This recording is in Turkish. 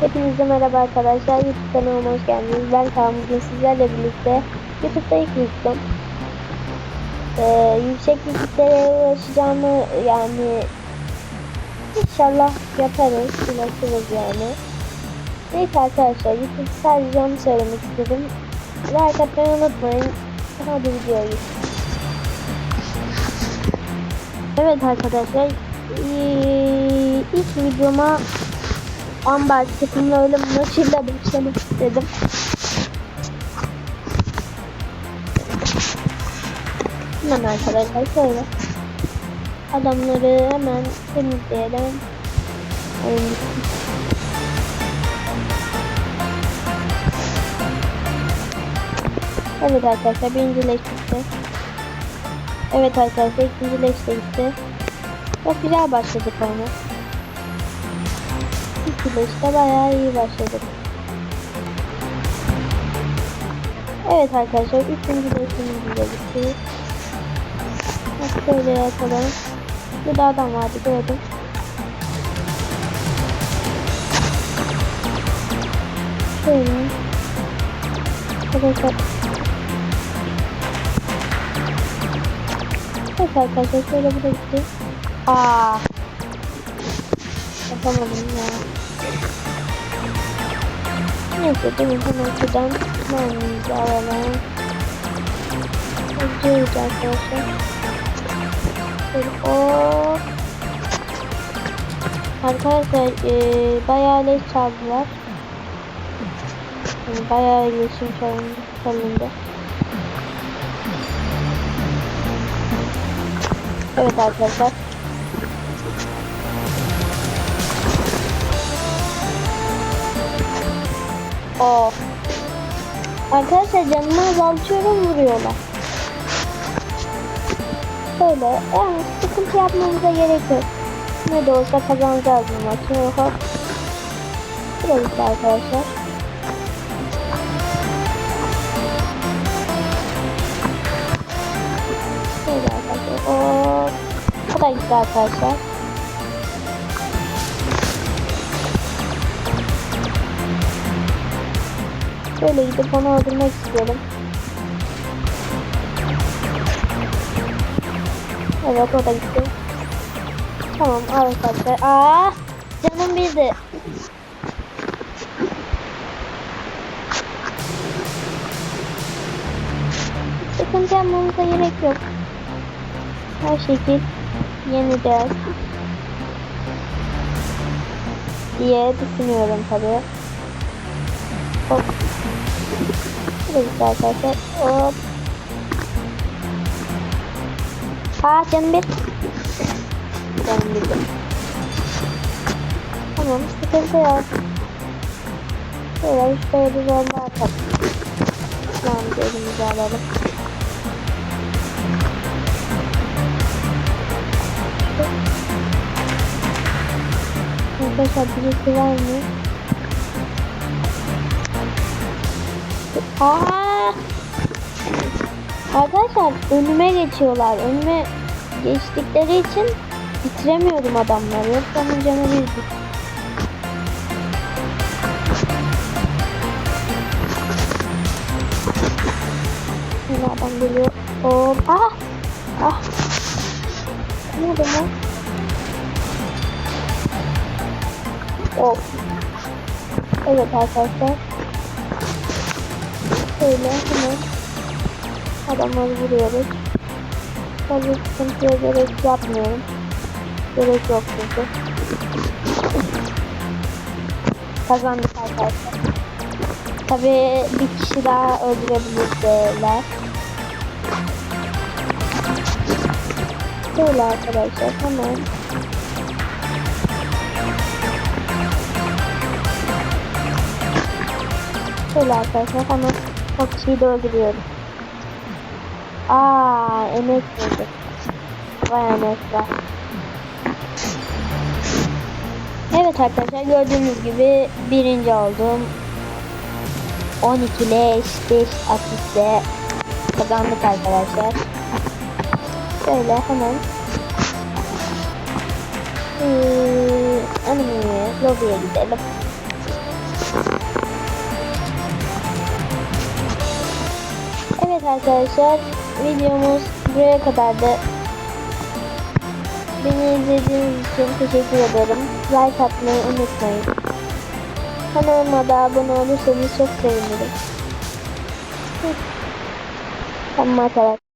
Hepinize merhaba arkadaşlar. YouTube kanalıma hoş geldiniz. Ben Kaan. Bugün sizlerle birlikte YouTube'da ilk videom. Ee, yüksek yükseklere ulaşacağımı yani inşallah yaparız. Ulaşırız yani. Neyse arkadaşlar YouTube sadece onu söylemek istedim. Like atmayı unutmayın. Hadi videoya geçelim. Evet arkadaşlar ee, ilk videoma ambar takımla öyle maçıyla başlamak istedim. Hemen arkadaşlar şöyle adamları hemen temizleyelim. Evet arkadaşlar birinci leş bitti. Evet arkadaşlar ikinci leş de bitti. Çok güzel başladık oyuna. İki leşte bayağı iyi başladık. Evet arkadaşlar üçüncü leşimiz de bitti. Şöyle yapalım. Burada adam vardı gördüm. Şöyle. Arkadaşlar Evet arkadaşlar şöyle bir de gitti. Aa. Yapamadım ya. Neyse benim hemen şuradan mermimizi alalım. Hızlıyız arkadaşlar. Şöyle hop. Arkadaşlar ee, bayağı leş çaldılar. Yani bayağı leşim çalındı. çalındı. Evet arkadaşlar. Oh. Arkadaşlar canımı azaltıyorum vuruyorlar. Şöyle yani sıkıntı yapmamıza gerek yok. Ne de olsa kazanacağız bu maçı. Hop. Burası arkadaşlar. Şöyle arkadaşlar. Hop. Bu da gitti arkadaşlar. Şöyle gidip onu öldürmek istiyorum. Evet o da gitti. Tamam arkadaşlar. Aa, canım birdi. Sıkıntı yapmamıza gerek yok. Her şekil yeneceğiz. diye düşünüyorum tabii. Hop. Burası arkadaşlar. Hop. Aa canım bir. Canım bir. Tamam sıkıntı yok. Şöyle şöyle bir bomba atalım. Tamam elimizi alalım. Arkadaşlar birisi var mı? Aa! Arkadaşlar önüme geçiyorlar. Önüme geçtikleri için bitiremiyorum adamları. Yoksa onun canı. Yine adam geliyor. Hop. Ah! Ah! Ne oldu lan? Of. Evet arkadaşlar. Şöyle hemen adamları vuruyoruz. Tabii sıkıntıya gerek yapmıyorum. Gerek yok çünkü. Kazandık arkadaşlar. Tabii bir kişi daha öldürebilirler. Şöyle arkadaşlar hemen Şöyle arkadaşlar hemen o kişiyi de öldürüyorum. Aa, emek oldu. Vay emekler. Evet arkadaşlar gördüğünüz gibi birinci oldum. 12 leş 5 asiste kazandık arkadaşlar. Şöyle hemen ee, animeye, lobiye gidelim. Evet arkadaşlar videomuz buraya kadardı. Beni izlediğiniz için teşekkür ederim. Like atmayı unutmayın. Kanalıma da abone olursanız çok sevinirim. Tamam arkadaşlar.